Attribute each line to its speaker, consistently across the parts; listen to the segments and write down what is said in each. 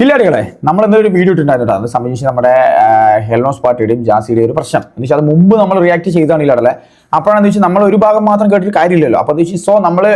Speaker 1: കില്ലാടികളെ നമ്മൾ എന്തൊരു വീഡിയോ ഇട്ടുണ്ടായിരുന്നു അത് സംബന്ധിച്ച് നമ്മുടെ ഹെൽനോസ് പാർട്ടിയുടെയും ജാസിയുടെയും ഒരു പ്രശ്നം. എന്ന് വെച്ചാൽ അത് മുമ്പ് നമ്മൾ റിയാക്ട് ചെയ്താണ് ഇല്ലാടല്ലേ? അപ്പോഴാണെന്ന് വെച്ചാൽ നമ്മൾ ഒരു ഭാഗം മാത്രം കേട്ടിട്ട് കാര്യമില്ലല്ലോ. അപ്പോൾ എന്ന് വെച്ചാൽ സോ നമ്മൾ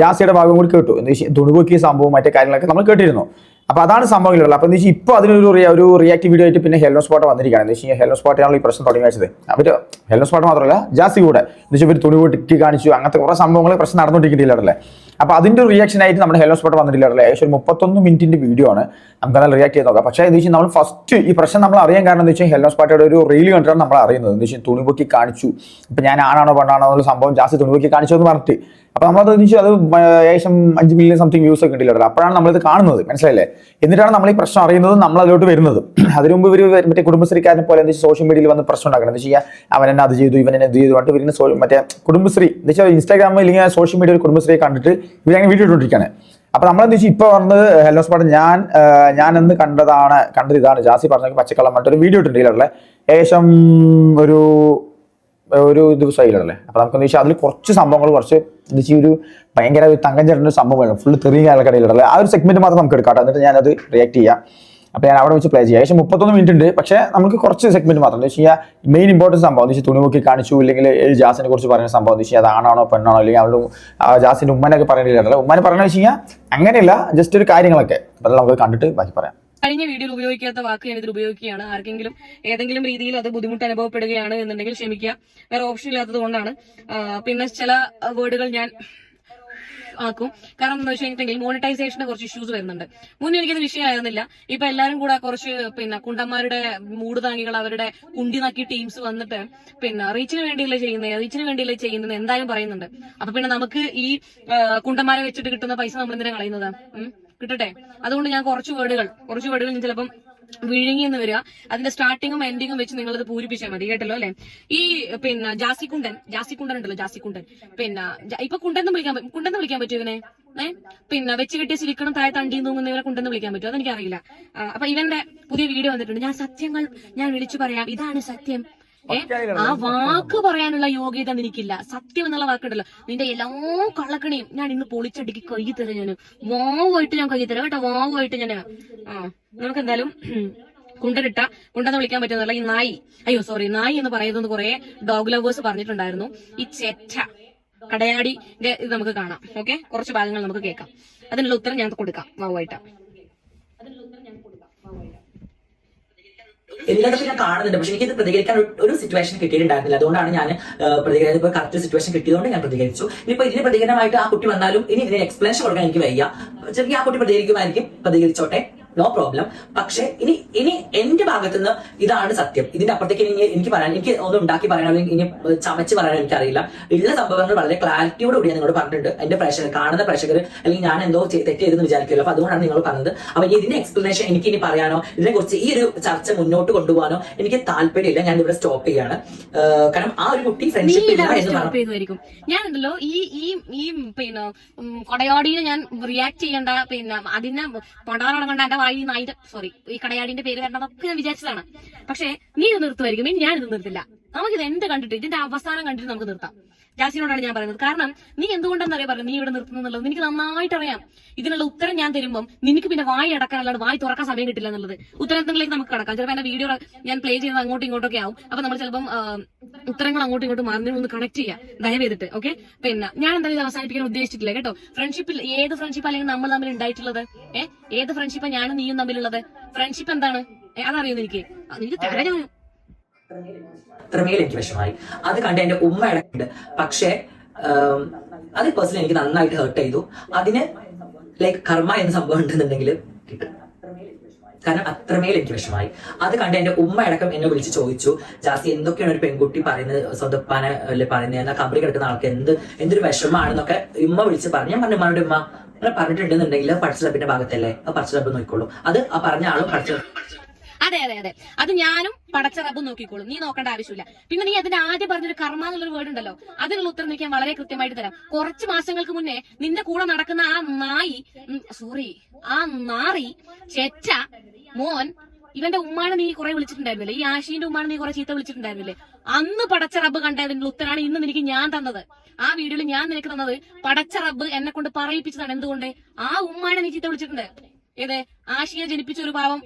Speaker 1: ജാസിയുടെ ഭാഗം കൂടി കേട്ടു. എന്ന് വെച്ചാൽ തുണിപൊക്കിയ സംഭവം മറ്റേ കാര്യങ്ങളൊക്കെ നമ്മൾ കേട്ടിരുന്നു. അപ്പോൾ അതാണ് സംഭവങ്ങളുള്ളത്. അപ്പോൾ എന്ന് വെച്ചാൽ ഇപ്പോൾ അതിനൊരു ഒരു റിയാക്ട് വീഡിയോ ആയിട്ട് പിന്നെ ഹെൽനോ സ്പോട്ട് വന്നിരിക്കുകയാണ്. എന്ന് വെച്ചാൽ ഹെൽനോ സ്പോട്ടാണ് ഈ പ്രശ്നം തുടങ്ങി വെച്ചത്. അവർ ഹെൽനോ സ്പോട്ട് മാത്രമല്ല ജാസി കൂടെ എന്ന് വെച്ചാൽ ഇവർ തുണി കൂട്ടി കാണിച്ചു. അങ്ങനത്തെ കുറേ സംഭവങ്ങൾ പ്രശ്നം നടന്നുകൊണ്ടിരിക്കുന്നില്ലേ അപ്പോൾ അതിന്റെ ഒരു റിയാക്ഷൻ ആയിട്ട് നമ്മുടെ ഹെൽനോ സ്പോട്ട് വന്നിട്ടില്ലേ ഏകദേശം ഒരു മുപ്പത്തൊന്ന് മിനിറ്റിന്റെ വീഡിയോ ആണ്. നമുക്ക് അതിൽ റിയാക്ട് ചെയ്ത് നോക്കാം. പക്ഷേ എന്ന് വെച്ചാൽ നമ്മൾ ഫസ്റ്റ് ഈ പ്രശ്നം നമ്മൾ അറിയാൻ കാരണം എന്ന് വെച്ചാൽ ഹെൽനോ സ്പോട്ടയുടെ ഒരു റീൽ കണ്ടിട്ടാണ് നമ്മൾ അറിയുന്നത്. എന്ന് വെച്ചാൽ തുണി പൊക്കി കാണിച്ചു. ഇപ്പം ഞാൻ ആണാണോ പെണ്ണാണോ എന്നുള്ള സംഭവം ജാസ്തി തുണി പൊക്കി കാണിച്ചു എന്ന് പറഞ്ഞിട്ട്. അപ്പോൾ നമ്മളത് വെച്ചാൽ അത് ഏകദേശം അഞ്ച് മില്യൺ സംതിങ് വ്യൂസ് ഒക്കെ ഉണ്ടല്ലോ അപ്പോഴാണ് നമ്മളിത് കാണുന്നത്. മനസ്സിലായില്ലേ? എന്നിട്ടാണ് നമ്മൾ ഈ പ്രശ്നം അറിയുന്നത് നമ്മൾ അതിലോട്ട് വരുന്നത്. അതിനു മുമ്പ് ഇവർ മറ്റേ കുടുംബശ്രീക്കാരനെ പോലെ എന്താ സോഷ്യൽ മീഡിയയിൽ വന്ന് പ്രശ്നം ഉണ്ടാക്കണം. എന്താ ചെയ്യുക അവൻ എന്നെ അത് ചെയ്തു ഇവൻ എന്നെ ഇത് ചെയ്തു പറഞ്ഞിട്ട് ഇവരിന് സോ- മറ്റേ കുടുംബശ്രീ എന്താ വെച്ചാൽ ഇൻസ്റ്റാഗ്രാമിൽ ഇല്ലെങ്കിൽ സോഷ്യൽ മീഡിയയിൽ കുടുംബശ്രീയെ കണ്ടിട്ട് ഇവരങ്ങനെ വീഡിയോ ഇട്ടുകൊണ്ടിരിക്കുകയാണ് അപ്പൊ നമ്മളെന്ന് വെച്ചാൽ ഇപ്പൊ പറഞ്ഞത് ഹെലോ സ്പാട്ട് ഞാൻ ഞാൻ എന്ന് കണ്ടതാണ് കണ്ടത് ഇതാണ് ജാസി പറഞ്ഞ പച്ചക്കള്ളം പറഞ്ഞിട്ട് ഒരു വീഡിയോ ഇട്ടുണ്ട് ഇതിലുള്ള ഏകദേശം ഒരു ഒരു ദിവസമായില്ലേ അപ്പൊ നമുക്ക് എന്താ വെച്ചാൽ അതിൽ കുറച്ച് സംഭവങ്ങൾ കുറച്ച് എന്താ ഒരു ഭയങ്കര ഒരു തങ്കം ചേട്ടന്റെ സംഭവമാണ് ഫുള്ള് തെറിയ കാലക്കടയിലുള്ള ആ ഒരു സെഗ്മെന്റ് മാത്രം നമുക്ക് എടുക്കാം എന്നിട്ട് ഞാനത് റിയാക്ട് ചെയ്യാം. അപ്പൊ ഞാൻ അവിടെ വെച്ച് പ്ലേ ചെയ്യാം. ഏകദേശം മുപ്പത്തൊന്ന് മിനിറ്റ് ഉണ്ട്. പക്ഷേ നമുക്ക് കുറച്ച് സെഗ്മെന്റ് മാത്രം. എന്താ വെച്ചാൽ മെയിൻ ഇമ്പോർട്ടൻസ് സംഭവം എന്ന് വെച്ചാൽ തുണിമുക്കി കാണിച്ചു ഇല്ലെങ്കിൽ ജാസിനെ കുറിച്ച് പറയുന്ന സംഭവം എന്ന് വെച്ചാൽ അതാണോ പെണ്ണാണോ അല്ലെങ്കിൽ അവളുടെ ജാസിന്റെ ഉമ്മനൊക്കെ പറയുന്നില്ല ഉമ്മനെ പറയുന്നത് വെച്ച് കഴിഞ്ഞാൽ അങ്ങനെയല്ല ജസ്റ്റ് ഒരു കാര്യങ്ങളൊക്കെ. അപ്പൊ നമുക്ക് കണ്ടിട്ട് ബാക്കി പറയാം.
Speaker 2: കഴിഞ്ഞ വീഡിയോയിൽ ഉപയോഗിക്കാത്ത വാക്ക് ഞാൻ ഇതിൽ ഉപയോഗിക്കുകയാണ്. ആർക്കെങ്കിലും ഏതെങ്കിലും രീതിയിൽ അത് ബുദ്ധിമുട്ട് അനുഭവപ്പെടുകയാണ് എന്നുണ്ടെങ്കിൽ ക്ഷമിക്കുക. വേറെ ഓപ്ഷൻ ഇല്ലാത്തത് കൊണ്ടാണ്. പിന്നെ ചില വേർഡുകൾ ഞാൻ ആക്കും. കാരണം എന്താ വെച്ചിട്ടുണ്ടെങ്കിൽ മോണിറ്റൈസേഷന് കുറച്ച് ഇഷ്യൂസ് വരുന്നുണ്ട്. മുന്നേ എനിക്കത് വിഷയമായിരുന്നില്ല. ഇപ്പൊ എല്ലാവരും കൂടെ കുറച്ച് പിന്നെ കുണ്ടന്മാരുടെ മൂട് താങ്ങികൾ അവരുടെ കുണ്ടി നക്കി ടീംസ് വന്നിട്ട് പിന്നെ റീച്ചിന് വേണ്ടിയല്ലേ ചെയ്യുന്നത് റീച്ചിന് വേണ്ടിയല്ലേ ചെയ്യുന്നത് എന്തായാലും പറയുന്നുണ്ട്. അപ്പൊ പിന്നെ നമുക്ക് ഈ കുണ്ടന്മാരെ വെച്ചിട്ട് കിട്ടുന്ന പൈസ നമ്മൾ എന്തിനാ കളയുന്നത്? കിട്ടട്ടെ? അതുകൊണ്ട് ഞാൻ കുറച്ച് വേർഡുകൾ കുറച്ച് വേർഡുകൾ ചിലപ്പം വിഴുങ്ങി എന്ന് വരിക. അതിന്റെ സ്റ്റാർട്ടിങ്ങും എൻഡിങ്ങും വെച്ച് നിങ്ങൾ അത് പൂരിപ്പിച്ചാൽ മതി കേട്ടല്ലോ അല്ലെ? ഈ പിന്നെ ജാസി കുണ്ടൻ ജാസി കുണ്ടൻ ഉണ്ടല്ലോ ജാസി കുണ്ടൻ പിന്നെ ഇപ്പൊ കുണ്ടെന്ന് വിളിക്കാൻ കുണ്ടെന്ന് വിളിക്കാൻ പറ്റുമോ ഇവനെ? ഏഹ് പിന്നെ വെച്ച് കെട്ടിയ സിലിക്കണം താഴെ തണ്ടി തൂങ്ങുന്ന ഇവരെ കുണ്ടെന്ന് വിളിക്കാൻ പറ്റുമോ അതെനിക്കറിയില്ല. അപ്പൊ ഇവന്റെ പുതിയ വീഡിയോ വന്നിട്ടുണ്ട്. ഞാൻ സത്യങ്ങൾ ഞാൻ വിളിച്ചു പറയാം. ഇതാണ് സത്യം. ആ വാക്ക് പറയാനുള്ള യോഗ്യത നിനക്കില്ല സത്യം എന്നുള്ള വാക്കുണ്ടല്ലോ. നിന്റെ എല്ലാ കള്ളക്കണിയും ഞാൻ ഇന്ന് പൊളിച്ചടിക്ക് കൈ തരാം ഞാൻ വാവായിട്ട് ഞാൻ കൈ തരാം കേട്ടോ. വാവായിട്ട് ഞാൻ ആ നമുക്ക് എന്തായാലും കുണ്ടനിട്ട കുണ്ടെന്ന് വിളിക്കാൻ പറ്റുന്നതല്ല ഈ നായി. അയ്യോ സോറി നായി എന്ന് പറയുന്നത് കുറെ ഡോഗ് ലവേഴ്സ് പറഞ്ഞിട്ടുണ്ടായിരുന്നു. ഈ ചെറ്റ കടയാടിന്റെ ഇത് നമുക്ക് കാണാം. ഓക്കെ കുറച്ച് ഭാഗങ്ങൾ നമുക്ക് കേൾക്കാം. അതിനുള്ള ഉത്തരം ഞാൻ കൊടുക്കാം. വാവായിട്ട്
Speaker 3: എല്ലായിടത്തും ഞാൻ കാണുന്നുണ്ട്. പക്ഷെ എനിക്കിത് പ്രതികരിക്കാൻ ഒരു- സിറ്റുവേഷൻ കിട്ടിയിട്ടുണ്ടായിരുന്നില്ല. അതുകൊണ്ടാണ് ഞാൻ പ്രതികരിച്ചത്. ഇപ്പോൾ കറക്റ്റ് സിറ്റുവേഷൻ കിട്ടിയതുകൊണ്ട് ഞാൻ പ്രതികരിച്ചു. ഇനിയിപ്പോൾ ഇതിന് പ്രതികരണമായിട്ട് ആ കുട്ടി വന്നാലും ഇനി ഇതിന് എക്സ്പ്ലനേഷൻ കൊടുക്കാൻ എനിക്ക് വയ്യ. ചെറിയ ആ കുട്ടി പ്രതികരിക്കുമായിരിക്കും. പ്രതികരിച്ചോട്ടെ. നോ പ്രോബ്ലം പക്ഷെ ഇനി ഇനി എന്റെ ഭാഗത്തുനിന്ന് ഇതാണ് സത്യം. ഇതിന്റെ അപ്പുറത്തേക്ക് ഇനി എനിക്ക് പറയാൻ എനിക്ക് ഒന്നും ഉണ്ടാക്കി പറയാനോ ഇനി ചമച്ച് പറയാനോ എനിക്കറിയില്ല. ഉള്ള സംഭവങ്ങൾ വളരെ ക്ലാരിറ്റിയോട് കൂടി ഞാൻ നിങ്ങളോട് പറഞ്ഞിട്ടുണ്ട്. എന്റെ പ്രേക്ഷകർ കാണുന്ന പ്രേക്ഷകർ അല്ലെങ്കിൽ ഞാൻ എന്തോ തെറ്റ് ചെയ്തെന്ന് വിചാരിക്കുമല്ലോ. അപ്പൊ അതുകൊണ്ടാണ് നിങ്ങൾ പറഞ്ഞത്. അപ്പൊ ഇതിന്റെ എക്സ്പ്ലനേഷൻ എനിക്ക് ഇനി പറയാനോ ഇതിനെ കുറിച്ച് ഈ ഒരു ചർച്ച മുന്നോട്ട് കൊണ്ടുപോകാനോ എനിക്ക് താല്പര്യമില്ല. ഞാൻ ഇവിടെ സ്റ്റോപ്പ് ചെയ്യാണ്. കാരണം ആ ഒരു കുട്ടി ഫ്രണ്ട്ഷിപ്പ് ഇല്ല എന്ന്
Speaker 2: ഞാൻ ഉണ്ടല്ലോ ഈ ഈ ഈ പിന്നെ കൊടയോടിയിൽ ഞാൻ റിയാക്ട് ചെയ്യേണ്ട പിന്നെ അതിനെ കൊണ്ട് എന്റെ വായി നായിന്റെ സോറി ഈ കടയാടിന്റെ പേര് കണ്ടതൊക്കെ ഞാൻ വിചാരിച്ചതാണ്. പക്ഷെ നീ ഇത് നിർത്തുമായിരിക്കും. ഇനി ഞാനിത് നിർത്തില്ല. നമുക്കിത് എന്ത് കണ്ടിട്ട് ഇതിന്റെ അവസാനം കണ്ടിട്ട് നമുക്ക് നിർത്താം. ജാസിനോടാണ് ഞാൻ പറയുന്നത്. കാരണം നീ എന്തുകൊണ്ടെന്നറിയാം പറയുന്നത് നീ ഇവിടെ നിർത്തുന്നു എന്നുള്ളത്. എനിക്ക് നന്നായിട്ട് അറിയാം. ഇതിനുള്ള ഉത്തരം ഞാൻ തരുമ്പം നിനക്ക് പിന്നെ വായി അടക്കാൻ അല്ലാണ്ട് വായി തുറക്കാൻ സമയം കിട്ടില്ല എന്നുള്ളത്. ഉത്തരത്തിലേക്ക് നമുക്ക് കടക്കാം. ചിലപ്പോൾ എന്റെ വീഡിയോ ഞാൻ പ്ലേ ചെയ്യുന്നത് അങ്ങോട്ടും ഇങ്ങോട്ടൊക്കെ ആവും. അപ്പൊ നമ്മൾ ചിലപ്പം ഉത്തരങ്ങൾ അങ്ങോട്ടും ഇങ്ങോട്ടും മാറി ഒന്ന് കണക്ട് ചെയ്യാം. ചെയ്തിട്ട് ഓക്കെ പിന്നെ ഞാൻ എന്തായാലും അവസാനിപ്പിക്കാൻ ഉദ്ദേശിച്ചിട്ടില്ല കേട്ടോ. ഫ്രണ്ട്ഷിപ്പിൽ ഏത് ഫ്രണ്ട്ഷിപ്പ് അല്ലെങ്കിൽ നമ്മൾ തമ്മിൽ ഉണ്ടായിട്ടുള്ളത്? ഏഹ് ഏത് ഫ്രണ്ട്ഷിപ്പാണ് ഞാനും നീയും തമ്മിലുള്ളത്? ഫ്രണ്ട്ഷിപ്പ് എന്താണ്? അതറിയുന്നു എനിക്ക് എനിക്ക് തരാൻ ഞാൻ
Speaker 3: എനിക്ക് വിഷമായി അത് കണ്ട് എന്റെ ഉമ്മ ഇടക്കുണ്ട് പക്ഷേ അത് പേഴ്സണലി എനിക്ക് നന്നായിട്ട് ഹേർട്ട് ചെയ്തു. അതിന് ലൈക്ക് കർമ്മ എന്ന സംഭവം ഉണ്ടെന്നുണ്ടെങ്കിൽ കിട്ടും. കാരണം അത്രമേൽ എനിക്ക് വിഷമായി അത് കണ്ട് എന്റെ ഉമ്മ അടക്കം എന്നെ വിളിച്ച് ചോദിച്ചു. ജാസി എന്തൊക്കെയാണ് ഒരു പെൺകുട്ടി പറയുന്നത്? സ്വന്തപ്പാനെ അല്ലെ പറയുന്നത്? എന്നാൽ കമ്പനി കിടക്കുന്ന ആൾക്ക് എന്ത് എന്തൊരു വിഷമാണെന്നൊക്കെ ഉമ്മ വിളിച്ച് പറഞ്ഞു. ഞാൻ പറഞ്ഞു ഉമ്മയുടെ ഉമ്മ അങ്ങനെ പറഞ്ഞിട്ടുണ്ടെന്നുണ്ടെങ്കിൽ പഠിച്ച ഭാഗത്തല്ലേ? ആ പഠിച്ച ലബ് നോക്കിക്കോളൂ. അത് ആ പറഞ്ഞ ആളും പഠിച്ച
Speaker 2: അതെ അതെ അതെ. അത് ഞാനും പടച്ച റബ്ബും നോക്കിക്കോളും. നീ നോക്കേണ്ട ആവശ്യമില്ല. പിന്നെ നീ അതിന്റെ ആദ്യം പറഞ്ഞൊരു കർമ്മ എന്നുള്ളൊരു വേർഡ് ഉണ്ടല്ലോ. അതിനുള്ള ഉത്തരം നിൽക്കാൻ വളരെ കൃത്യമായിട്ട് തരാം. കുറച്ച് മാസങ്ങൾക്ക് മുന്നേ നിന്റെ കൂടെ നടക്കുന്ന ആ നായി സോറി ആ നാറി ചെറ്റ മോൻ ഇവന്റെ ഉമ്മാനെ നീ കുറെ വിളിച്ചിട്ടുണ്ടായിരുന്നില്ലേ? ഈ ആശീന്റെ ഉമ്മാനെ നീ കുറെ ചീത്ത വിളിച്ചിട്ടുണ്ടായിരുന്നില്ലേ? അന്ന് പടച്ച റബ്ബ് കണ്ടതിന്റെ ഉത്തരാണ് ഇന്ന് നിനക്ക് ഞാൻ തന്നത്. ആ വീഡിയോയിൽ ഞാൻ നിനക്ക് തന്നത് പടച്ച റബ്ബ് എന്നെ കൊണ്ട് പറയിപ്പിച്ചതാണ്. എന്തുകൊണ്ട്? ആ ഉമ്മാനെ നീ ചീത്ത വിളിച്ചിട്ടുണ്ട്. ഏത്? ആശയെ ജനിപ്പിച്ച ഒരു പാവം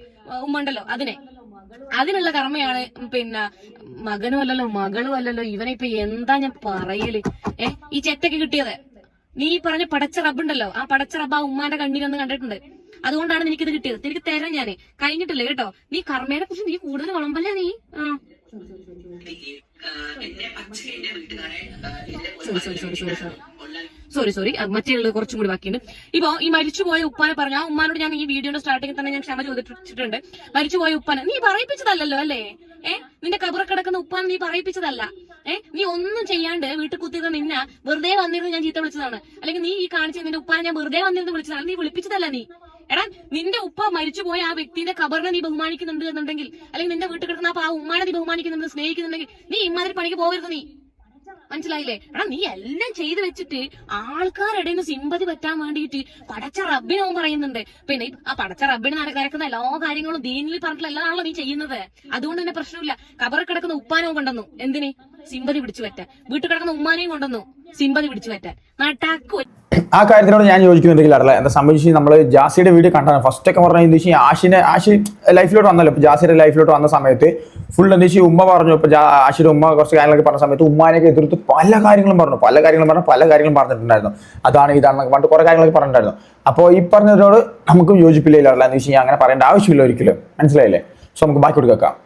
Speaker 2: ഉമ്മണ്ടല്ലോ അതിനെ. അതിനുള്ള കർമ്മയാണ് പിന്നെ മകനും അല്ലല്ലോ മകളും അല്ലല്ലോ. ഇവനെ ഇപ്പൊ എന്താ ഞാൻ പറയൽ? ഏ ഈ ചെറ്റക്ക് കിട്ടിയത്. നീ ഈ പറഞ്ഞ പടച്ച റബ്ബുണ്ടല്ലോ ആ പടച്ച റബ്ബ് ആ ഉമ്മാന്റെ കണ്ണിലൊന്ന് കണ്ടിട്ടുണ്ട്. അതുകൊണ്ടാണ് എനിക്കിത് കിട്ടിയത്. എനിക്ക് തരാം ഞാൻ. കഴിഞ്ഞിട്ടില്ല കേട്ടോ? നീ കർമ്മേനെ കുറിച്ച് നീ കൂടുതൽ വളമ്പല്ല നീ? ആ. Sorry sorry sorry sorry sorry sorry മറ്റേ കുറച്ചും കൂടി ബാക്കിയുണ്ട്. ഇപ്പൊ ഈ മരിച്ചുപോയ ഉപ്പാനെ പറഞ്ഞു ആ ഉമ്മാനോട് ഞാൻ ഈ വീഡിയോയുടെ സ്റ്റാർട്ടിങ്ങിൽ തന്നെ ഞാൻ ക്ഷമ ചോദിച്ചിട്ടുണ്ട്. മരിച്ചുപോയ ഉപ്പാനെ നീ പറയിപ്പിച്ചതല്ലല്ലോ അല്ലേ? ഏ? നിന്റെ കബറ കിടക്കുന്ന ഉപ്പാനെ നീ പറയിപ്പിച്ചതല്ല. ഏ? നീ ഒന്നും ചെയ്യാണ്ട് വീട്ടിൽ കുത്തിയത് നിന്ന വെറുതെ വന്നിരുന്ന് ഞാൻ ചീത്ത വിളിച്ചതാണ്. അല്ലെങ്കിൽ നീ ഈ കാണിച്ച നിന്റെ ഉപ്പാനെ ഞാൻ വെറുതെ വന്നിരുന്ന് വിളിച്ചതാണ്. നീ വിളിപ്പിച്ചതല്ല നീ. എടാ നിന്റെ ഉപ്പ മരിച്ചുപോയ ആ വ്യക്തിന്റെ കബറിനെ നീ ബഹുമാനിക്കുന്നുണ്ട് എന്നുണ്ടെങ്കിൽ അല്ലെങ്കിൽ നിന്റെ വീട്ടിൽ കിടക്കുന്ന ആ ഉമ്മാനെ നീ ബഹുമാനിക്കുന്നുണ്ട് സ്നേഹിക്കുന്നുണ്ടെങ്കിൽ നീ ഇമാതിരി പണിക്ക് പോകരുത് നീ. മനസ്സിലായില്ലേ? എടാ നീ എല്ലാം ചെയ്തു വെച്ചിട്ട് ആൾക്കാരുടെ സിമ്പതി പറ്റാൻ വേണ്ടിയിട്ട് പടച്ച റബ്ബിനവൻ പറയുന്നുണ്ട്. പിന്നെ ആ പടച്ച റബ്ബിന് നട- നടക്കുന്ന എല്ലാ കാര്യങ്ങളും ദീനിൽ പറഞ്ഞിട്ടുള്ള എല്ലാണല്ലോ നീ ചെയ്യുന്നത്. അതുകൊണ്ട് തന്നെ പ്രശ്നമില്ല. കബറിൽ കിടക്കുന്ന ഉപ്പാനോ കൊണ്ടുവന്നു. എന്തിന്? സിമ്പതി പിടിച്ചു പറ്റാൻ. വീട്ടിൽ കിടക്കുന്ന ഉമ്മാനെയും കൊണ്ടുവന്നു. സിമ്പതി പിടിച്ചു പറ്റാൻ. നട്ടാക്കു
Speaker 1: ആ കാര്യത്തിനോട് ഞാൻ ചോദിക്കുന്നുണ്ടെങ്കിൽ അടല. എന്താ സംബന്ധിച്ച് നമ്മൾ ജാസിയുടെ വീഡിയോ കണ്ടാണ്. ഫസ്റ്റ് ഒക്കെ പറഞ്ഞാൽ എന്താ വെച്ചാൽ ആശിനെ ആശി ലൈഫിലോട്ട് വന്നല്ലോ. ജാസിയുടെ ലൈഫിലോട്ട് വന്ന സമയത്ത് ഫുൾ വെച്ചാൽ ഉമ്മ പറഞ്ഞു. ഇപ്പൊ ജാ- ഉമ്മ കുറച്ച് കാര്യങ്ങളൊക്കെ പറഞ്ഞ സമയത്ത് ഉമ്മാനെയൊക്കെ എതിർത്ത് പല കാര്യങ്ങളും പറഞ്ഞു. പല കാര്യങ്ങളും പറഞ്ഞു പല കാര്യങ്ങളും പറഞ്ഞിട്ടുണ്ടായിരുന്നു. അതാണ് ഇതാണെന്നൊക്കെ പറഞ്ഞിട്ട് കുറെ കാര്യങ്ങളൊക്കെ പറഞ്ഞിട്ടുണ്ടായിരുന്നു. അപ്പോൾ ഈ പറഞ്ഞതിനോട് നമുക്ക് യോജിപ്പില്ല എന്ന് വെച്ച് അങ്ങനെ പറയേണ്ട ആവശ്യമില്ല ഒരിക്കലും. മനസ്സിലായില്ലേ? സോ നമുക്ക് ബാക്കി കൊടുക്കാം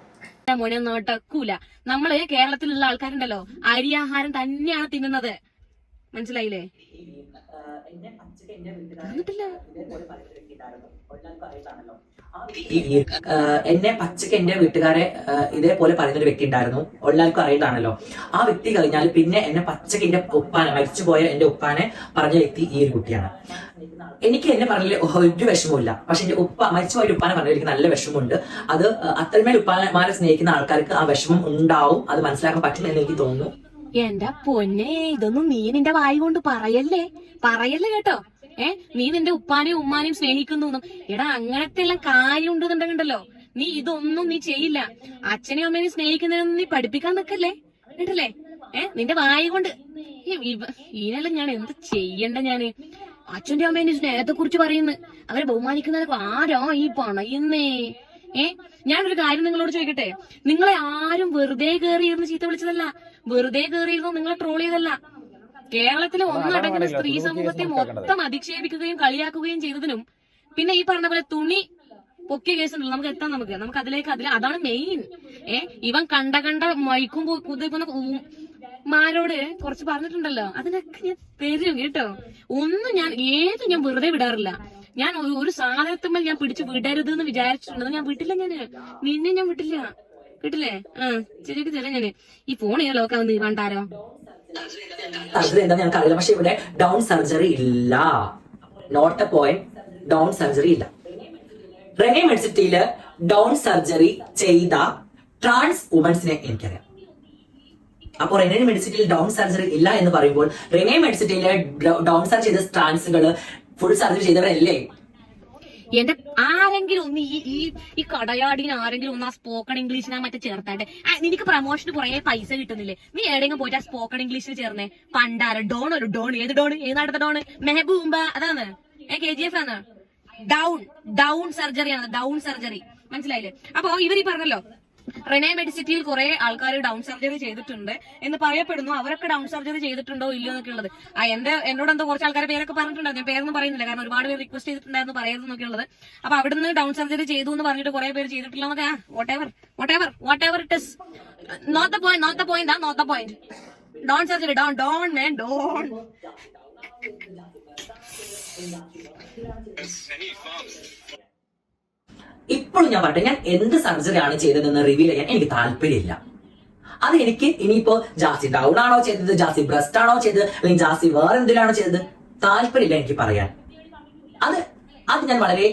Speaker 2: നടക്കൂല നമ്മൾ കേരളത്തിലുള്ള ആൾക്കാരുണ്ടല്ലോ. അരിയാഹാരം തന്നെയാണ് തിന്നുന്നത്. മനസ്സിലായില്ലേ?
Speaker 3: എന്നെ പച്ചക്ക് എന്റെ വീട്ടുകാരെ ആ, ഇതേപോലെ പറയുന്ന ഒരു വ്യക്തി ഉണ്ടായിരുന്നു എല്ലാവർക്കും അറിയുന്നതാണല്ലോ ആ വ്യക്തി കഴിഞ്ഞാൽ പിന്നെ എന്നെ പച്ചക്ക് എന്റെ ഉപ്പാനെ മരിച്ചുപോയ എന്റെ ഉപ്പാനെ പറഞ്ഞ വ്യക്തി ഈ ഒരു കുട്ടിയാണ്. എനിക്ക് എന്നെ പറഞ്ഞില്ല ഒരു വിഷമമില്ല പക്ഷെ എന്റെ ഉപ്പ മരിച്ചുപോയ ഉപ്പാനെ പറഞ്ഞ എനിക്ക് നല്ല വിഷമമുണ്ട്. അത് അത്രമേൽ ഉപ്പാനെമാരെ സ്നേഹിക്കുന്ന ആൾക്കാർക്ക് ആ വിഷമം ഉണ്ടാവും. അത് മനസ്സിലാക്കാൻ പറ്റുന്നെന്ന് എന്ന് എനിക്ക് തോന്നുന്നു.
Speaker 2: എന്റെ പൊന്നെ ഇതൊന്നും നീ നിന്റെ വായി കൊണ്ട് പറയല്ലേ? പറയല്ലേ കേട്ടോ. ഏ നീ നിന്റെ ഉപ്പാനെയും ഉമ്മാനെയും സ്നേഹിക്കുന്നു എടാ അങ്ങനത്തെ എല്ലാം കാര്യം ഉണ്ടെന്നുണ്ടെങ്കിണ്ടല്ലോ നീ ഇതൊന്നും നീ ചെയ്യില്ല. അച്ഛനെയും അമ്മേനെയും സ്നേഹിക്കുന്നതിനൊന്നും നീ പഠിപ്പിക്കാൻ നിക്കല്ലേ കേട്ടല്ലേ? ഏ നിന്റെ വായി കൊണ്ട്. ഇതിനെല്ലാം ഞാൻ എന്ത് ചെയ്യണ്ട ഞാൻ? അച്ഛന്റെ അമ്മേന്റെ സ്നേഹത്തെ കുറിച്ച് പറയുന്നു. അവരെ ബഹുമാനിക്കുന്നതിനൊക്കെ ആരോ ഈ പണയുന്നേ ഏ ഞാനൊരു കാര്യം നിങ്ങളോട് ചോദിക്കട്ടെ? നിങ്ങളെ ആരും വെറുതെ കയറിയിരുന്ന് ചീത്ത വിളിച്ചതല്ല. വെറുതെ കയറിയിരുന്ന് നിങ്ങളെ ട്രോൾ ചെയ്തല്ല കേരളത്തിലെ ഒന്നടങ്ങുന്ന സ്ത്രീ സമൂഹത്തെ മൊത്തം അധിക്ഷേപിക്കുകയും കളിയാക്കുകയും ചെയ്തതിനും പിന്നെ ഈ പറഞ്ഞ പോലെ തുണി പൊക്കിയ കേസ് ഉണ്ടല്ലോ നമുക്ക് എത്താം നമുക്ക്. നമുക്ക് അതിലേക്ക് അതിൽ അതാണ് മെയിൻ ഏ ഇവൻ കണ്ട കണ്ട മൈക്കും കുതിക്കുന്ന മാരോട് കുറച്ച് പറഞ്ഞിട്ടുണ്ടല്ലോ. അതിനൊക്കെ ഞാൻ തരും കേട്ടോ. ഒന്നും ഞാൻ ഏതും ഞാൻ വെറുതെ വിടാറില്ല. ഞാൻ ഒരു- സാധനത്തുമ്പോൾ ഞാൻ പിടിച്ചു വിടരുത് എന്ന് വിചാരിച്ചിട്ടുണ്ട് ഞാൻ വിട്ടില്ല ഞാൻ നിന്നെ ഞാൻ വിട്ടില്ല. കിട്ടില്ലേ ആ ചെറിയ ചെറിയ ഞാൻ. ഈ ഫോൺ ഞാൻ ലോക്കാവുന്ന കണ്ടാരോ
Speaker 3: സർജറി എന്താന്ന് ഞങ്ങൾക്ക് അറിയില്ല. പക്ഷെ ഇവിടെ ഡൗൺ സർജറി ഇല്ല. Not a point down surgery ഇല്ല. റെനെ മെഡിസിറ്റിയിൽ ഡൗൺ സർജറി ചെയ്ത ട്രാൻസ് വുമൻസിനെ എനിക്കറിയാം. അപ്പോൾ റെനെ മെഡിസിറ്റിയിൽ ഡൗൺ സർജറി ഇല്ല എന്ന് പറയുമ്പോൾ റെനെ മെഡിസിറ്റിയിലെ ഡൗൺ സർജറി ചെയ്ത ട്രാൻസുകൾ ഫുൾ സർജറി ചെയ്തവരല്ലേ?
Speaker 2: എന്റെ ആരെങ്കിലും ഒന്ന് ഈ ഈ ഈ കടയാടിന് ആരെങ്കിലും ഒന്ന് ആ സ്പോക്കൺ ഇംഗ്ലീഷിനാ മറ്റേ ചേർത്താണ്ട് ആ, നിനക്ക് പ്രൊമോഷന് കുറെ പൈസ കിട്ടുന്നില്ലേ? നീ എവിടെയെങ്കിലും പോയിട്ട് ആ സ്പോക്കൺ ഇംഗ്ലീഷിൽ ചേർന്നേ. പണ്ടാര ഡോൺ ഒരു ഡോൺ. ഏത് ഡോൺ? ഏത് അടുത്ത ഡോൺ? മെഹബൂബ അതാണ്. ഏ കെ ജി എഫ് ആണ്. ഡൗൺ. ഡൗൺ സർജറി ആണ്. Down surgery. മനസ്സിലായില്ലേ? അപ്പൊ ഇവർ ഈ പറഞ്ഞല്ലോ റെനെ മെഡിസിറ്റിയിൽ കുറെ ആൾക്കാർ ഡൗൺ സർജറി ചെയ്തിട്ടുണ്ട് എന്ന് പറയപ്പെടുന്നു. അവരൊക്കെ ഡൗൺ സർജറി ചെയ്തിട്ടുണ്ടോ ഇല്ലയോ എന്നൊക്കെ ഉള്ളത്. ആ എന്റെ എന്നോട് എന്തോ കുറച്ച് ആൾക്കാരെ പേരൊക്കെ പറഞ്ഞിട്ടുണ്ടായിരുന്നു. ഞാൻ പേരൊന്നും പറയുന്നില്ല. കാരണം ഒരുപാട് പേര് റിക്വസ്റ്റ് ചെയ്തിട്ടുണ്ടായിരുന്നു പറയരുതെന്നൊക്കെ ഉള്ളത്. അപ്പൊ അവിടുന്ന് ഡൗൺ സർജറി ചെയ്തു എന്ന് പറഞ്ഞിട്ട് കുറെ പേര് ചെയ്തിട്ടില്ല എന്നൊക്കെ whatever whatever whatever it is not point not point ആ not point down surgery down down man down
Speaker 3: ഇപ്പോഴും ഞാൻ പറയട്ടെ ഞാൻ എന്ത് സർജറി ആണ് ചെയ്തതെന്ന് റിവീൽ ചെയ്യാൻ എനിക്ക് താല്പര്യമില്ല. അത് എനിക്ക് ഇനിയിപ്പോ ജാസി ഡൗൺ ആണോ ചെയ്തത്? ജാസി ബ്രസ്റ്റ് ആണോ ചെയ്തത്? അല്ലെങ്കിൽ ജാസി വേറെ എന്തിനാണോ ചെയ്തത്? താല്പര്യമില്ല എനിക്ക് പറയാൻ. അത് അത് ഞാൻ വളരെ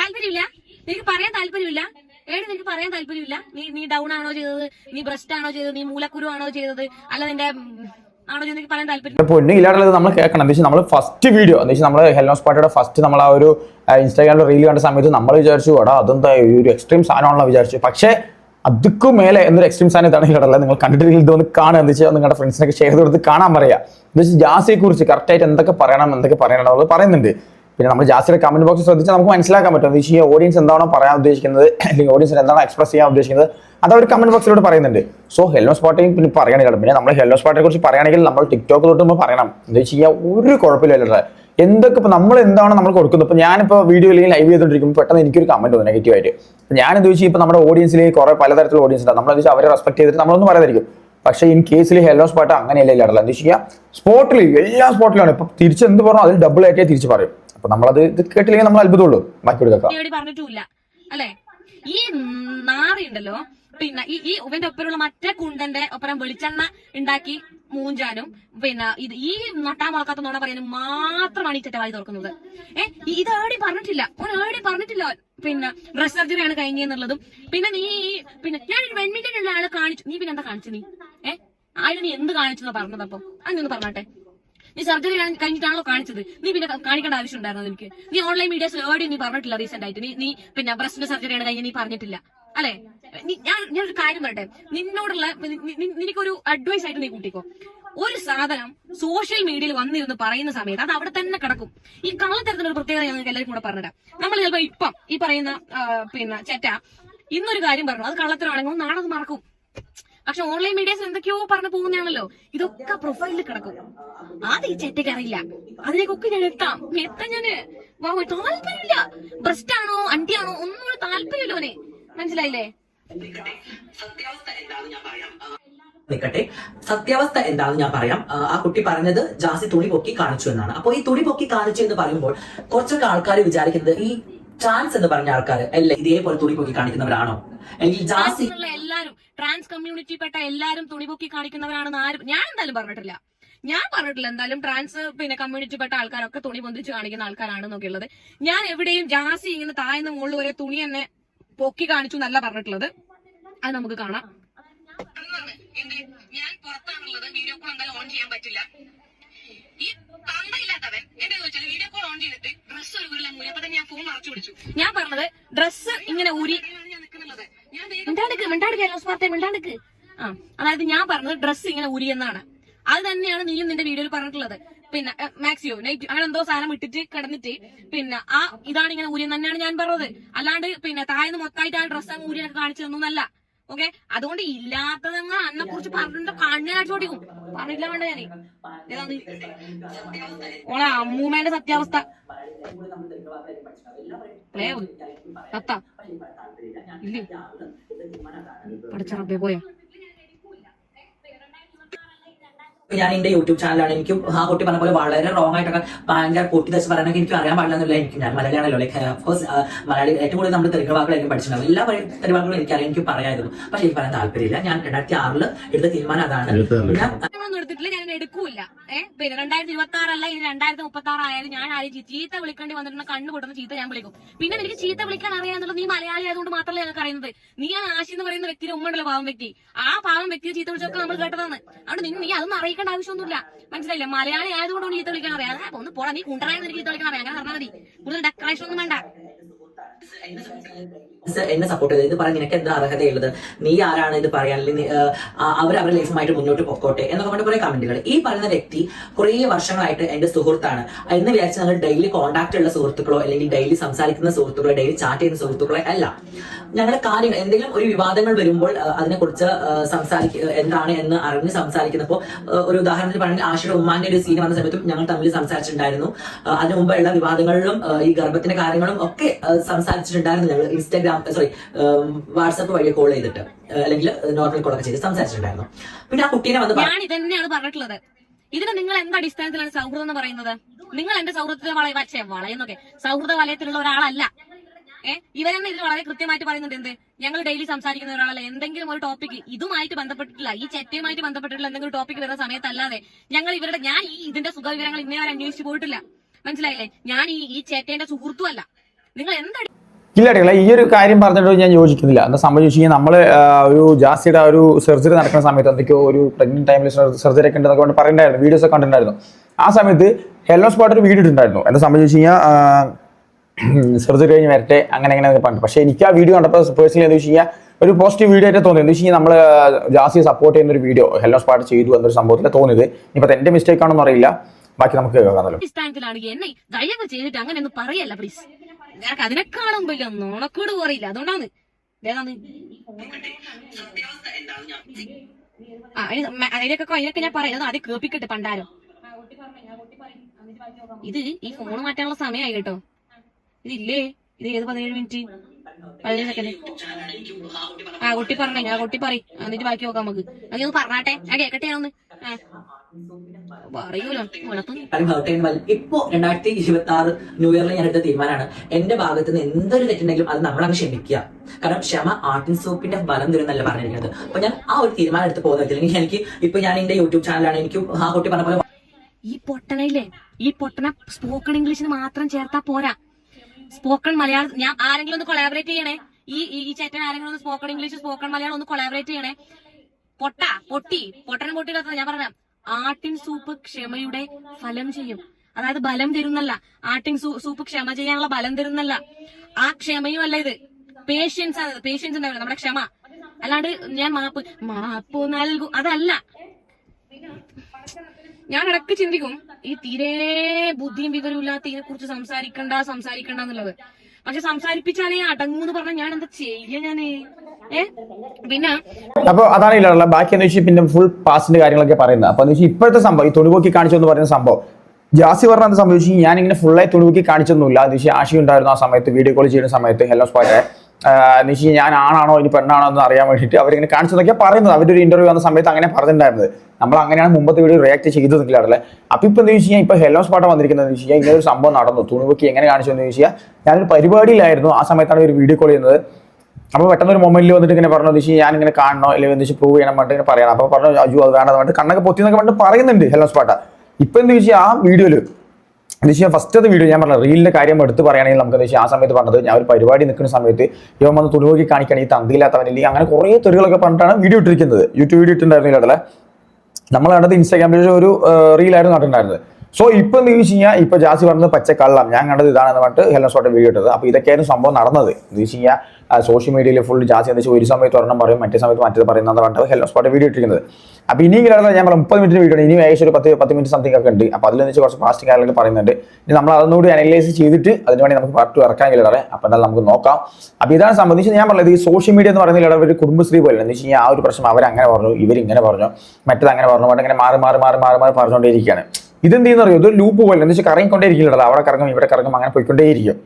Speaker 2: താല്പര്യമില്ല. നിനക്ക് പറയാൻ താല്പര്യമില്ല. ഏട് നിനക്ക് പറയാൻ താല്പര്യമില്ല? നീ നീ ഡൗൺ ആണോ ചെയ്തത്? നീ ബ്രസ്റ്റ് ആണോ ചെയ്തത്? നീ മൂലക്കുരു ആണോ ചെയ്തത്? അല്ല നിന്റെ
Speaker 1: പൊന്നു നമ്മൾ കേൾക്കണം. എന്താ വെച്ചാൽ നമ്മൾ ഫസ്റ്റ് വീഡിയോ എന്താ വെച്ചാൽ നമ്മൾ ഹെൽനോസ് പാർട്ടിയുടെ ഫസ്റ്റ് നമ്മൾ ആ ഒരു ഇൻസ്റ്റാഗ്രാമിൽ റീൽ കണ്ട സമയത്ത് നമ്മൾ വിചാരിച്ചു എടാ അതെന്താ? ഒരു എക്സ്ട്രീം സാധനമാണല്ലോ വിചാരിച്ചു. പക്ഷേ അതുക്കു മേലെ എന്നൊരു എക്സ്ട്രീം സാധനം ഇതാണ് കേട്ടല്ല നിങ്ങൾ കണ്ടിട്ട് ഇതൊന്ന് കാണുക. എന്താ വെച്ചാൽ നിങ്ങളുടെ ഫ്രണ്ട്സിനൊക്കെ ഷെയർ ചെയ്ത് കൊടുത്ത് കാണാൻ പറയാം. എന്താ വെച്ചാൽ ജാസിയെ കുറിച്ച് കറക്റ്റായിട്ട് എന്തൊക്കെ പറയണം എന്തൊക്കെ പറയണം എന്നുള്ളത് പറയുന്നുണ്ട്. പിന്നെ നമ്മൾ ജാസ്റ്റ് കമന്റ് ബോക്സ് ശ്രദ്ധിച്ചാൽ നമുക്ക് മനസ്സിലാക്കാൻ പറ്റും. ഈ വെച്ച് ഓഡിയൻസ് എന്താണോ പറയാൻ ഉദ്ദേശിക്കുന്നത് അല്ലെങ്കിൽ ഓഡിയൻസിന് എന്താണ് എക്സ്പ്രസ് ചെയ്യാൻ ഉദ്ദേശിക്കുന്നത് അത് അവർ കമന്റ് ബോക്സിലൂടെ പറയുന്നുണ്ട്. സോ ഹെല്ലോ സ്പോട്ടിങ് പിന്നെ പറയുകയാണെങ്കിൽ പിന്നെ നമ്മൾ ഹെല്ലോ സ്പോട്ടിനെ കുറിച്ച് പറയുകയാണെങ്കിൽ നമ്മൾ ടിക്ടോക്ക് തൊട്ട് നമ്മൾ പറയണം. എന്താ വെച്ച് കഴിഞ്ഞാൽ ഒരു കുഴപ്പമില്ലല്ലോ എന്തൊക്കെ ഇപ്പൊ നമ്മൾ എന്താണോ നമ്മൾ കൊടുക്കുന്നത്. ഇപ്പൊ ഞാനിപ്പോ വീഡിയോ ലൈവ് ചെയ്തോണ്ടിരിക്കുമ്പോൾ പെട്ടെന്ന് എനിക്കൊരു കമന്റ് വന്നു നെഗറ്റീവ് ആയിട്ട്. ഞാൻ എന്താ വെച്ചാൽ ഇപ്പൊ നമ്മുടെ ഓഡിയൻസിൽ കുറെ പലതരത്തിലുള്ള ഓഡിയൻസ് ഉണ്ട്. നമ്മൾ എന്താ വെച്ചാൽ അവരെ റെസ്പെക്ട് ചെയ്തിട്ട് നമ്മളൊന്നും പറയാതിരിക്കും. പക്ഷേ ഇൻ കേസിൽ ഹെല്ലോ സ്പോട്ട് അങ്ങനെയല്ല ഇല്ലാടല്ല എന്താ വെച്ചാൽ സ്പോട്ടിൽ എല്ലാ സ്പോട്ടിലാണ് ഇപ്പൊ തിരിച്ച് എന്ത് പറഞ്ഞു അതിൽ ഡബിൾ ആയിട്ടേ തിരിച്ച് പറയും. അപ്പൊ നമ്മളത് ഇത് കേട്ടില്ലെങ്കിൽ നമ്മൾ അത്ഭുതമുള്ളൂ. ബാക്കി കേൾക്കാം.
Speaker 2: വേണ്ടി പറഞ്ഞിട്ടുമില്ല. ഈ പിന്നെ ഈ ഈ ഇവന്റെ ഒപ്പരുള്ള മറ്റേ കുണ്ടന്റെ ഒപ്പരം വെളിച്ചെണ്ണ ഉണ്ടാക്കി മൂഞ്ചാനും പിന്നെ ഇത് ഈ നട്ടാൻ മുളക്കാത്ത നോണ പറയാനും മാത്രമാണ് ഈ ചെറ്റവായി തുറക്കുന്നത്. ഏഹ് ഇത് ഏടി പറഞ്ഞിട്ടില്ല. ഓൻ ഏടി പറഞ്ഞിട്ടില്ല. പിന്നെ ഡ്രസ് സർജറിയാണ് കഴിഞ്ഞെന്നുള്ളതും പിന്നെ നീ പിന്നെ ഞാനൊരു വെൺമിന്റെ ഉള്ള ആളെ കാണിച്ചു. നീ പിന്നെ എന്താ കാണിച്ചു നീ? ഏഹ് ആരും നീ എന്ത് കാണിച്ചെന്നാ പറഞ്ഞത് അപ്പൊ? അതൊന്ന് പറഞ്ഞാട്ടെ. നീ സർജറി കഴിഞ്ഞിട്ടാണല്ലോ കാണിച്ചത്. നീ പിന്നെ കാണിക്കേണ്ട ആവശ്യം ഉണ്ടായിരുന്നു എനിക്ക് നീ ഓൺലൈൻ മീഡിയാസിൽ ഏടി നീ പറഞ്ഞിട്ടില്ല റീസെന്റ് ആയിട്ട്. നീ നീ പിന്നെ ബ്രസ്റ്റിന്റെ സർജറിയാണ് കഴിഞ്ഞ് നീ പറഞ്ഞിട്ടില്ല. അല്ലെ? ഞാൻ ഞാനൊരു കാര്യം പറയട്ടെ. നിന്നോടുള്ള നിനക്കൊരു അഡ്വൈസ് ആയിട്ട് നീ കൂട്ടിക്കോ. ഒരു സാധനം സോഷ്യൽ മീഡിയയിൽ വന്നിരുന്ന് പറയുന്ന സമയത്ത് അത് അവിടെ തന്നെ കിടക്കും. ഈ കള്ളത്തരത്തിന് ഒരു പ്രത്യേകത ഞങ്ങൾക്ക് എല്ലാവരും കൂടെ പറഞ്ഞുതരാം. നമ്മൾ ചിലപ്പോ ഇപ്പം ഈ പറയുന്ന പിന്നെ ചെറ്റ ഇന്നൊരു കാര്യം പറഞ്ഞു. അത് കള്ളത്തരമാണെങ്കിൽ നാളെ അത് മറക്കും. പക്ഷെ ഓൺലൈൻ മീഡിയസ് എന്തൊക്കെയോ പറഞ്ഞു പോകുന്നതാണല്ലോ. ഇതൊക്കെ പ്രൊഫൈലിൽ കിടക്കും. അത് ഈ ചെറ്റയ്ക്ക് അറിയില്ല. അതിനേക്കൊക്കെ ഞാൻ എത്താം. എത്താൻ ഞാൻ വാ, താല്പര്യമില്ല. ബ്രസ്റ്റ് ആണോ അണ്ടിയാണോ ഒന്നും ഒരു താല്പര്യമില്ല ഓനെ മനസ്സിലായില്ലേ?
Speaker 3: സത്യാവസ്ഥ എന്താണെന്ന് ഞാൻ പറയാം. ആ, നിൽക്കട്ടെ സത്യാവസ്ഥ എന്താണെന്ന് ഞാൻ പറയാം ആ, കുട്ടി പറഞ്ഞത് ജാസി തുണി പൊക്കി കാണിച്ചു എന്നാണ്. അപ്പോൾ ഈ തുണി പൊക്കി കാണിച്ചു എന്ന് പറയുമ്പോൾ കുറച്ചൊക്കെ ആൾക്കാർ വിചാരിക്കുന്നത് ഈ ചാൻസ് എന്ന് പറഞ്ഞ ആൾക്കാർ അല്ലേ? ഇതേപോലെ തുണി പൊക്കി കാണിക്കുന്നവരാണോ? അല്ലെങ്കിൽ ജാസി
Speaker 2: എല്ലാരും ട്രാൻസ് കമ്മ്യൂണിറ്റി പെട്ട എല്ലാരും തുണിപൊക്കി കാണിക്കുന്നവരാണെന്ന് ആരും ഞാൻ എന്തായാലും പറഞ്ഞിട്ടില്ല. ഞാൻ പറഞ്ഞിട്ടില്ല എന്തായാലും ട്രാൻസ് പിന്നെ കമ്മ്യൂണിറ്റി പെട്ട ആൾക്കാരൊക്കെ തുണി പൊന്തിച്ച് കാണിക്കുന്ന ആൾക്കാരാണെന്നൊക്കെ ഉള്ളത്. ഞാൻ എവിടെയും ജാസി ഇങ്ങനെ താഴ്ന്ന മുകളിൽ വരെ തുണി തന്നെ പൊക്കി കാണിച്ചു എന്നല്ല പറഞ്ഞിട്ടുള്ളത്. അത് നമുക്ക് കാണാം. ഞാൻ പുറത്താണുള്ളത്. വീഡിയോ കോൾ എന്തായാലും ഓൺ ചെയ്യാൻ പറ്റില്ല. ഈ തന്തയില്ലാത്തവൻ എന്നെ ചോദിച്ചാൽ വീഡിയോ കോൾ ഓൺ ചെയ്തിട്ട് ഒരു വീട്ടിലെ ഊരി. അപ്പൊ തന്നെ ഞാൻ ഫോൺ മറച്ചു പിടിച്ചു ഞാൻ പറഞ്ഞത് ഡ്രസ് ഇങ്ങനെ ഊരി. മിണ്ടാടുക്ക് മിണ്ടാടുക്ക് ജോസ് വാർത്ത മിണ്ടാടുക്ക് ആ അതായത് ഞാൻ പറഞ്ഞത് ഡ്രസ് ഇങ്ങനെ ഊരി എന്നാണ്. അത് തന്നെയാണ് നീയും നിന്റെ വീഡിയോയിൽ പറഞ്ഞിട്ടുള്ളത്. പിന്നെ മാക്സിയോ നൈറ്റ് അങ്ങനെ എന്തോ സാധനം ഇട്ടിട്ട് കിടന്നിട്ട് പിന്നെ ആ ഇതാണ് ഇങ്ങനെ ഊരി തന്നെയാണ് ഞാൻ പറഞ്ഞത്. അല്ലാണ്ട് പിന്നെ താഴ്ന്ന് മൊത്തമായിട്ട് ആ ഡ്രസ്സ് അങ്ങ് ഊരി കാണിച്ചു തന്നല്ല ഓക്കെ? അതുകൊണ്ട് ഇല്ലാത്തതങ്ങ്? അന്നെ കുറിച്ച് പറഞ്ഞിട്ട് കണ്ണിനാട്ടി ഓടിക്കും പറഞ്ഞില്ല വേണ്ട ഞാനേ? ഓളെ അമ്മൂമ്മേന്റെ സത്യാവസ്ഥ. പ്ലേവ് തത്ത. ഇല്ലേ. പോയാ?
Speaker 3: ഞാൻ എന്റെ യൂട്യൂബ് ചാനലാണ് എനിക്ക് ആ കുട്ടി പറഞ്ഞ പോലെ വളരെ റോങ് ആയിട്ടൊക്കെ ഭയങ്കര പൊട്ടി തച്ച് പറയാനൊക്കെ എനിക്ക് അറിയാൻ പാടില്ല എന്നുള്ള എനിക്ക് ഞാൻ മലയാളിയാണല്ലോ. ലൈക്ക് ഓഫ്കോഴ്സ് മലയാളി ഏറ്റവും കൂടുതൽ നമ്മൾ തെരുവാക്കുകളായിരിക്കും പഠിച്ചിട്ടുണ്ടാവും എല്ലാ തെരുവാക്കുകളും എനിക്കറിയാം. എനിക്ക് പറയായിരുന്നു. പക്ഷെ എനിക്ക് പറയാൻ താല്പര്യമില്ല. ഞാൻ രണ്ടായിരത്തി ആറിൽ എടുത്ത തീരുമാനം അതാണ്. ഞാൻ
Speaker 2: എടുത്തിട്ടില്ല ഞാൻ എടുക്കൂല ഏഹ് പിന്നെ രണ്ടായിരത്തി ഇരുപത്തി ആറല്ല ഇനി രണ്ടായിരത്തി മുപ്പത്തി ആറ് ആയാലും ഞാൻ ആരും ചീ- ചീത്ത വിളിക്കേണ്ടി വന്നിട്ടുണ്ടെങ്കിൽ കണ്ണു പൊട്ടുന്ന ചീത്ത ഞാൻ വിളിക്കും. പിന്നെ എനിക്ക് ചീത്ത വിളിക്കാൻ അറിയാന്നുള്ളത് നീ മലയാളി ആയതുകൊണ്ട് മാത്രമല്ല ഞങ്ങൾക്ക് അറിയുന്നത്. നീ ആ ആശി എന്ന് പറയുന്ന വ്യക്തിയുടെ ഉമ്മണ്ടല്ലോ പാവം വ്യക്തി. ആ പാവം വ്യക്തിയെ ചീത്ത വിളിച്ചൊക്കെ നമ്മൾ കേട്ടതാണ്. അതുകൊണ്ട് നീ നീ അതൊന്നും അറിയിക്കേണ്ട ആവശ്യമൊന്നുമില്ല. മനസ്സിലായില്ലേ? മലയാളി ആയതുകൊണ്ട് ചീത്ത വിളിക്കാൻ അറിയാം. ഒന്ന് പോടാ നീ കുണ്ടറായെന്ന് എനിക്ക് ചീത്ത വിളിക്കാൻ അറിയാം. അങ്ങനെ പറഞ്ഞാൽ മതി. കൂടുതൽ ഡെക്കറേഷൻ ഒന്നും വേണ്ട.
Speaker 3: എന്നെ സപ്പോർട്ട് ചെയ്ത് ഇത് പറയാൻ നിനക്ക് എന്താ അർഹതയുള്ളത് നീ ആരാണ് ഇത് പറയാൻ? അല്ലെങ്കിൽ അവർ അവരുടെ ലൈഫുമായിട്ട് മുന്നോട്ട് പൊക്കോട്ടെ? എന്നൊക്കെ പറഞ്ഞ കുറെ കമന്റുകൾ ഈ പറയുന്ന വ്യക്തി കുറേ വർഷങ്ങളായിട്ട് എന്റെ സുഹൃത്താണ്. എന്ന് വിചാരിച്ച് ഞങ്ങൾ ഡെയിലി കോൺടാക്ട് ഉള്ള സുഹൃത്തുക്കളോ അല്ലെങ്കിൽ ഡെയിലി സംസാരിക്കുന്ന സുഹൃത്തുക്കളോ ഡെയിലി ചാറ്റ് ചെയ്യുന്ന സുഹൃത്തുക്കളോ അല്ല. ഞങ്ങളുടെ കാര്യങ്ങൾ എന്തെങ്കിലും ഒരു വിവാദങ്ങൾ വരുമ്പോൾ അതിനെക്കുറിച്ച് സംസാരിക്കുക എന്താണ് എന്ന് അറിഞ്ഞ് സംസാരിക്കുന്നപ്പോൾ ഒരു ഉദാഹരണത്തിൽ പറഞ്ഞാൽ ആശയുടെ ഉമ്മാന്റെ ഒരു സീൻ വന്ന സമയത്തും ഞങ്ങൾ തമ്മിൽ സംസാരിച്ചിട്ടുണ്ടായിരുന്നു. അതിനു മുമ്പുള്ള വിവാദങ്ങളിലും ഈ ഗർഭത്തിന്റെ കാര്യങ്ങളും ഒക്കെ സംസാരിച്ചിട്ടുണ്ടായിരുന്നു ഞങ്ങൾ ഇൻസ്റ്റാഗ്രാം സോറി വാട്സപ്പ് വഴി കോൾ ചെയ്തിട്ട് അല്ലെങ്കിൽ നോർമൽ കോളൊക്കെ ചെയ്ത് സംസാരിച്ചിട്ടുണ്ടായിരുന്നു. പിന്നെ ആ കുട്ടീനെ വന്ന്
Speaker 2: ഞാൻ പറഞ്ഞിട്ടുള്ളത്. ഇതിന് നിങ്ങൾ എന്ത് അടിസ്ഥാനത്തിലാണ് സൗഹൃദം എന്ന് പറയുന്നത്? നിങ്ങൾ എന്റെ സൗഹൃദത്തിലെ വളയ വച്ചേ വളയെന്നൊക്കെ. സൗഹൃദ വലയത്തിലുള്ള ഒരാളല്ല. ഏഹ് ഇവരെന്നെ ഇതിൽ വളരെ കൃത്യമായിട്ട് പറയുന്നുണ്ട് എന്ത്? ഞങ്ങൾ ഡെയിലി സംസാരിക്കുന്ന ഒരാളല്ല. എന്തെങ്കിലും ഒരു ടോപ്പിക് ഇതുമായിട്ട് ബന്ധപ്പെട്ടിട്ടില്ല. ഈ ചെറ്റയുമായിട്ട് ബന്ധപ്പെട്ടിട്ടുള്ള എന്തെങ്കിലും ടോപ്പിക് വരുന്ന സമയത്തല്ലാതെ ഞങ്ങൾ ഇവരുടെ ഞാൻ ഈ ഇതിന്റെ സുഖവിവരങ്ങൾ ഇന്നേ വരെ അന്വേഷിച്ചു പോയിട്ടില്ല. മനസ്സിലായില്ലേ? ഞാൻ ഈ ഈ ചേട്ടേന്റെ സുഹൃത്തും അല്ല. നിങ്ങൾ എന്താ
Speaker 1: ഇല്ല അടികളെ ഈ ഒരു കാര്യം പറഞ്ഞിട്ട് ഞാൻ യോജിക്കുന്നില്ല. എന്താ സംഭവിച്ചു കഴിഞ്ഞാൽ നമ്മൾ ഒരു ജാസിയുടെ ഒരു സർജറി നടക്കുന്ന സമയത്ത് എന്തൊക്കെയോ ഒരു പ്രഗ്നന്റ് ടൈമിൽ സർജറി ഒക്കെ ഉണ്ടെന്നൊക്കെ കൊണ്ട് പറയണ്ടായിരുന്നു വീഡിയോസ് ഒക്കെ കണ്ടിട്ടുണ്ടായിരുന്നു. ആ സമയത്ത് ഹെല്ലോ സ്പോട്ട് ഒരു വീഡിയോ ഇട്ടുണ്ടായിരുന്നു എന്താ സംഭവിച്ചു കഴിഞ്ഞാൽ സർജറി കഴിഞ്ഞ് വരട്ടെ അങ്ങനെ അങ്ങനെ പറഞ്ഞു പക്ഷേ എനിക്ക് ആ വീഡിയോ കണ്ടപ്പോൾ പേഴ്സണലി എന്താ വെച്ച് കഴിഞ്ഞാൽ ഒരു പോസിറ്റീവ് വീഡിയോ ആയിട്ട് തോന്നി എന്താ വെച്ച് കഴിഞ്ഞാൽ നമ്മൾ ജാസിയെ സപ്പോർട്ട് ചെയ്യുന്ന ഒരു വീഡിയോ ഹെല്ലോ സ്പോട്ട് ചെയ്തു എന്നൊരു സംഭവത്തിൽ തോന്നിയത്. ഇപ്പൊ എന്റെ എന്റെ മിസ്റ്റേക്ക് ആണെന്ന് അറിയില്ല. ബാക്കി നമുക്ക് കേൾക്കാമല്ലോ
Speaker 2: എന്നെ ചെയ്തിട്ട് അങ്ങനെ ഒന്നും പറയല്ല പ്ലീസ് നിനക്ക് അതിനെക്കാളും വലിയ നോണക്കേട് പറയില്ല അതുകൊണ്ടാണ്. വേഗം ആ അതിനൊക്കെ അതിനൊക്കെ ഞാൻ പറയാം. അത് ആദ്യം കേൾപ്പിക്കട്ടെ പണ്ടാരോ. ഇത് ഈ ഫോൺ മാറ്റാനുള്ള സമയമായി കേട്ടോ. ഇതില്ലേ? ഇത് ഏത് പതിനേഴ് മിനിറ്റ് പതിനേഴ് സെക്കൻഡ് ആ കുട്ടി പറഞ്ഞേ ആ കുട്ടി പറയും. എന്നിട്ട് ബാക്കി നോക്കാം നമുക്ക്. അങ്ങനെ പറഞ്ഞാട്ടെ. ആ കേക്കട്ടെ ഒന്ന് ആ.
Speaker 3: ഇപ്പോ രണ്ടായിരത്തി ഇരുപത്തി ആറ് ന്യൂ ഇയറിൽ ഞാൻ എടുത്ത തീരുമാനമാണ്. എന്റെ ഭാഗത്ത് നിന്ന് എന്തൊരു തെറ്റുണ്ടെങ്കിലും അത് നമ്മളങ്ങ് ക്ഷമിക്കുക. കാരണം ക്ഷമ ആർട്ടിൻ സോപ്പിന്റെ ബലം തരുന്നല്ല പറഞ്ഞിരിക്കുന്നത്. അപ്പൊ ഞാൻ ആ ഒരു തീരുമാനം എടുത്ത് പോകുന്ന എനിക്ക് ഇപ്പൊ ഞാൻ എന്റെ യൂട്യൂബ് ചാനലാണ് എനിക്ക് ആ കുട്ടി പറഞ്ഞ പോലെ
Speaker 2: ഈ പൊട്ടനയില്ലേ? ഈ പൊട്ടന സ്പോക്കൺ ഇംഗ്ലീഷിന് മാത്രം ചേർത്താ പോരാ. സ്പോക്കൺ മലയാളം ഞാൻ ആരെങ്കിലും ഒന്ന് കൊളാബറേറ്റ് ചെയ്യണേ? ഈ ഈ- ചേട്ടൻ ആരെങ്കിലും ഒന്ന് സ്പോക്കൺ ഇംഗ്ലീഷ് സ്പോക്കൺ മലയാളം ഒന്ന് കൊളാബറേറ്റ് ചെയ്യണേ? പൊട്ട പൊട്ടി. പൊട്ടനും പൊട്ടി കത്തത് ഞാൻ പറഞ്ഞ. ആട്ടിൻ സൂപ്പ് ക്ഷമയുടെ ഫലം ചെയ്യും. അതായത് ബലം തരുന്നല്ല. ആട്ടിൻ സൂപ്പ് ക്ഷമ ചെയ്യാനുള്ള ബലം തരുന്നല്ല. ആ ക്ഷമയും അല്ല ഇത്. പേഷ്യൻസ് ആണ്. പേഷ്യൻസ് ഉണ്ടാവില്ല നമ്മുടെ ക്ഷമ. അല്ലാണ്ട് ഞാൻ മാപ്പ് മാപ്പ് നൽകും അതല്ല. ഞാൻ ഇടയ്ക്ക് ചിന്തിക്കും ഈ തീരെ ബുദ്ധിയും വിവരവും ഇല്ലാത്ത ഇതിനെ കുറിച്ച് സംസാരിക്കണ്ട സംസാരിക്കണ്ട എന്നുള്ളത്. പക്ഷെ സംസാരിപ്പിച്ചാലേ അടങ്ങൂന്ന് പറഞ്ഞാൽ ഞാൻ എന്താ ചെയ്യ ഞാൻ?
Speaker 1: അപ്പൊ അതാണ് ഇല്ല ബാക്കി എന്ന് വെച്ചാൽ പിന്നെ ഫുൾ പാസിന്റെ കാര്യങ്ങളൊക്കെ പറയുന്നത്. അപ്പൊ ഇപ്പോഴത്തെ സംഭവം ഈ തുണിപോക്കി കാണിച്ചു എന്ന് പറയുന്ന സംഭവം. ജാസി പറഞ്ഞ എന്ത് സംഭവിച്ചു ഞാൻ ഇങ്ങനെ ഫുള്ളായി തുണിപോക്കി കാണിച്ചൊന്നുമില്ല. എന്ന് വെച്ചാൽ ആശി ഉണ്ടായിരുന്നു ആ സമയത്ത് വീഡിയോ കോൾ ചെയ്യുന്ന സമയത്ത്. ഹെലോ സ്പോട്ടെ എന്ന് വെച്ചാൽ ഞാൻ ആണാണോ ഇനി പെണ്ണാണോ എന്ന് അറിയാൻ വേണ്ടിയിട്ട് അവരിങ്ങനെ കാണിച്ചു നോക്കിയാൽ പറയുന്നത്. അവരുടെ ഒരു ഇന്റർവ്യൂ വന്ന സമയത്ത് അങ്ങനെ പറഞ്ഞിട്ടുണ്ടായിരുന്നത്. നമ്മൾ അങ്ങനെയാണ് മുമ്പത്തെ വീഡിയോ റിയാക്ട് ചെയ്തതെങ്കിലല്ലേ അപ്പൊ ഇപ്പൊ എന്താ വെച്ച് കഴിഞ്ഞാൽ ഇപ്പൊ ഹെലോസ് പാട്ടം വന്നിരിക്കുന്നത് എന്ന് ഇങ്ങനെ ഒരു സംഭവം നടന്നു. തുണിവൊക്കെ എങ്ങനെ കാണിച്ചു എന്ന് വെച്ച് ഞാനൊരു പരിപാടിയിലായിരുന്നു ആ സമയത്താണ് ഒരു വീഡിയോ കോൾ ചെയ്യുന്നത്. അപ്പോൾ പെട്ടെന്ന് ഒരു മൊമെന്റിൽ വന്നിട്ട് ഇങ്ങനെ പറഞ്ഞു വെച്ചാൽ ഞാൻ ഇങ്ങനെ കാണണോ? അല്ലെങ്കിൽ എന്താ വെച്ചാൽ പ്രൂവ് ചെയ്യണം പറഞ്ഞിട്ട് ഇങ്ങനെ പറയണം. അപ്പോൾ പറഞ്ഞു അജു അത് വേണ്ടത് പറഞ്ഞിട്ട് കണ്ണൊക്കെ പൊത്തി എന്നൊക്കെ പറഞ്ഞിട്ട് പറയുന്നുണ്ട് ഹെല്ലോ സ്പാട്ട ഇപ്പൊ എന്താ വെച്ചാൽ ആ വീഡിയോയിൽ എന്താ വെച്ചാൽ ഫസ്റ്റത്തെ വീഡിയോ ഞാൻ പറഞ്ഞത് റീലിന്റെ കാര്യം എടുത്ത് പറയുകയാണെങ്കിൽ നമുക്ക് എന്താ ആ സമയത്ത് പറഞ്ഞത് ഞാൻ ഒരു പരിപാടി നിൽക്കുന്ന സമയത്ത് ഇവൻ വന്ന് തുണിവോക്കി കാണിക്കണം ഈ തന്തിയില്ലാത്തവനില്ലെങ്കിൽ അങ്ങനെ കുറേ തെറികളൊക്കെ പറഞ്ഞിട്ടാണ് വീഡിയോ ഇട്ടിരിക്കുന്നത്. യൂട്യൂബ് വീഡിയോ ഇട്ടുണ്ടായിരുന്നില്ല അല്ലേ നമ്മൾ കണ്ടത് ഇൻസ്റ്റാഗ്രാമിൽ ഒരു റീലായിരുന്നു കണ്ടിട്ടുണ്ടായിരുന്നത്. സോ ഇപ്പൊ എന്ന് ചോദിച്ചു കഴിഞ്ഞാൽ ഇപ്പൊ ജാസി പറഞ്ഞത് പച്ചക്കള്ളം ഞാൻ കണ്ടത് ഇതാണെന്ന് പറഞ്ഞിട്ട് ഹെലോ സ്പോട്ട് വീഡിയോ ഇട്ടത്. അപ്പൊ ഇതൊക്കെയായിരുന്നു സംഭവം നടന്നത്. എന്ന് വെച്ച് കഴിഞ്ഞാൽ സോഷ്യൽ മീഡിയയിൽ ഫുൾ ജാസ്തി എന്താ വെച്ചാൽ ഒരു സമയത്ത് ഒരെണ്ണം പറയും മറ്റേ സമയത്ത് മറ്റേത് പറയുന്നത് പറഞ്ഞിട്ട് ഹെലോ സ്പോട്ട് വീഡിയോ ഇട്ടിരിക്കുന്നത്. അപ്പോൾ ഇനി കിടന്നത് ഞാൻ മുപ്പത് മിനിറ്റ് വീഡിയോ ഇനി ഏകദേശം ഒരു പത്ത് പത്ത് മിനിറ്റ് സംതിങ് ഒക്കെ ഉണ്ട്. അപ്പോൾ അതിൽ വെച്ച് കുറച്ച് ഫാസ്റ്റ് കാര്യങ്ങളൊക്കെ പറയുന്നുണ്ട്. ഇനി നമ്മൾ അതൊന്നുകൂടി അനലൈസ് ചെയ്തിട്ട് അതിന് വേണ്ടി നമുക്ക് പാർട്ട് ടു ഇറക്കാൻ കിടറെ അപ്പോൾ എന്തായാലും നമുക്ക് നോക്കാം. അപ്പോൾ ഇതാണ് സംബന്ധിച്ച് ഞാൻ പറഞ്ഞത് ഈ സോഷ്യൽ മീഡിയ എന്ന് പറയുന്ന ഒരു കുടുംബശ്രീ പോലെ എന്ന് വെച്ച് കഴിഞ്ഞാൽ ആ ഒരു പ്രശ്നം അവരങ്ങനെ പറഞ്ഞു ഇവരിങ്ങനെ പറഞ്ഞു മറ്റേത് അങ്ങനെ പറഞ്ഞു മറ്റേ ഇങ്ങനെ മാറി മാറി മാറി മാറി മാറി പറഞ്ഞുകൊണ്ടേയിരിക്കുകയാണ്. ഇതെന്ത് ചെയ്യുന്ന അറിയോ ഇതൊരു ലൂപ്പ് പോലെ എന്ന് വെച്ചാൽ കറങ്ങിക്കൊണ്ടേയിരിക്കില്ലല്ലോ അവിടെ കറങ്ങും ഇവിടെ കറങ്ങും അങ്ങനെ പോയിക്കൊണ്ടേയിരിക്കും.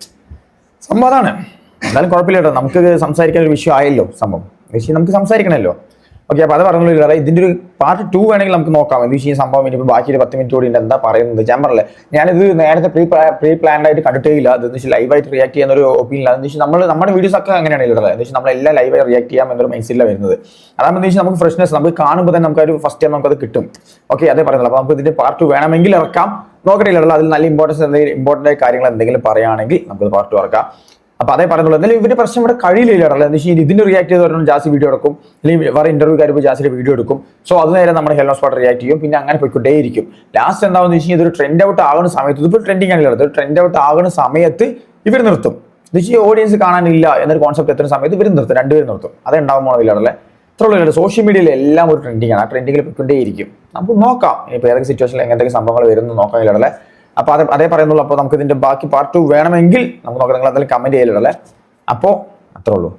Speaker 1: സംഭവം അതാണ്. എന്തായാലും കുഴപ്പമില്ല കേട്ടോ. നമുക്ക് സംസാരിക്കാൻ ഒരു വിഷയം ആയല്ലോ സംഭവം. വിഷയം നമുക്ക് സംസാരിക്കണമല്ലോ. ഓക്കെ അപ്പോൾ അത് പറഞ്ഞില്ല ഇതിന്റെ ഒരു പാർട്ട് ടു വേണമെങ്കിൽ നമുക്ക് നോക്കാം. എന്ന് ഈ സംഭവം? ഇനിയിപ്പോൾ ബാക്കി ഒരു പത്ത് മിനിറ്റ് കൂടി എന്താ പറയുന്നത്? ഞാൻ പറഞ്ഞില്ല ഞാനിത് നേരത്തെ പ്രീ പ്രീ പ്ലാൻഡ് ആയിട്ട് കണ്ടിട്ടേ ഇല്ല അതെന്ന് വെച്ചാൽ ലൈവായിട്ട് റിയാക്ട് ചെയ്യുന്ന ഒരു ഒപ്പീനിയൻ അതെന്ന് വെച്ചാൽ നമ്മൾ നമ്മുടെ വീഡിയോസ് ഒക്കെ അങ്ങനെയാണ് ഉള്ളത് എന്ന് വെച്ചാൽ നമ്മളെല്ലാം ലൈവായി റിയാക്ട് ചെയ്യാം എന്നൊരു മൈൻഡിലാണ് വരുന്നത്. അതാകുമ്പോൾ വെച്ചാൽ നമുക്ക് ഫ്രഷ്നെസ് നമുക്ക് കാണുമ്പോൾ തന്നെ നമുക്ക് ഒരു ഫസ്റ്റ് ടൈം നമുക്കത് കിട്ടും. ഓക്കെ അതേ പറയുന്നത് അപ്പോൾ നമുക്ക് ഇതിന്റെ പാർട്ട് ടു വേണമെങ്കിൽ ഇറക്കാം. നോക്കട്ടില്ല അതിൽ നല്ല ഇമ്പോർട്ടൻസ് എന്തെങ്കിലും ഇമ്പോർട്ടന്റ് കാര്യങ്ങൾ എന്തെങ്കിലും പറയുകയാണെങ്കിൽ നമുക്ക് പാർട്ട് ടു ഇറക്കാം. അപ്പൊ അതേ പറഞ്ഞുള്ളൂ എന്തായാലും ഇവരുടെ പ്രശ്നം ഇവിടെ കഴിയില്ല എന്താ വെച്ചാൽ ഇതിന്റെ റിയാക്ട് ചെയ്ത് പറഞ്ഞാൽ ജാസി വീഡിയോ എടുക്കും. അല്ലെങ്കിൽ വേറെ ഇന്റർവ്യൂ കാര്യം ജാസിയുടെ വീഡിയോ എടുക്കും. സോ അത് നേരെ നമ്മുടെ ഹെലോ സ്പോട്ട് റിയാക്ട് ചെയ്യും. പിന്നെ അങ്ങനെ പോയിക്കൊണ്ടേയിരിക്കും. ലാസ്റ്റ് എന്താണെന്ന് വെച്ച് കഴിഞ്ഞാൽ ഇതൊരു ട്രെൻഡ് ഔട്ട് ആകുന്ന സമയത്ത് ഇതിപ്പോൾ ട്രെൻഡിങ് ആണല്ലോ. ഇത് ട്രെൻഡ് ഔട്ട് ആകുന്ന സമയത്ത് ഇവർ നിർത്തും. എന്ന് വെച്ചാൽ ഓഡിയൻസ് കാണാനില്ല എന്നൊരു കോൺസെപ്റ്റ് എത്തുന്ന സമയത്ത് ഇവർ നിർത്തും. രണ്ടുപേരും നിർത്തും. അത് ഉണ്ടാവും പോകണമില്ല ഇത്ര ഉള്ളൂ സോഷ്യൽ മീഡിയയിൽ എല്ലാം ഒരു ട്രെൻഡിങ് ആണ്. ആ ട്രെൻഡിങ്ങിൽ പോയിക്കൊണ്ടേയിരിക്കും. നമുക്ക് നോക്കാം. ഇപ്പോൾ ഏതൊക്കെ സിറ്റുവേഷനിൽ എങ്ങനത്തെ സംഭവങ്ങൾ വരുന്നു നോക്കാം ഇല്ലടല്ലേ അപ്പോൾ അത് അതേ പറയുന്നുള്ളൂ. അപ്പോൾ നമുക്ക് ഇതിന്റെ ബാക്കി പാർട്ട് ടു വേണമെങ്കിൽ നമുക്ക് നോക്കാം. നിങ്ങൾ എന്തായാലും കമന്റ് ചെയ്യലുള്ളേ അപ്പോൾ അത്രേ ഉള്ളൂ.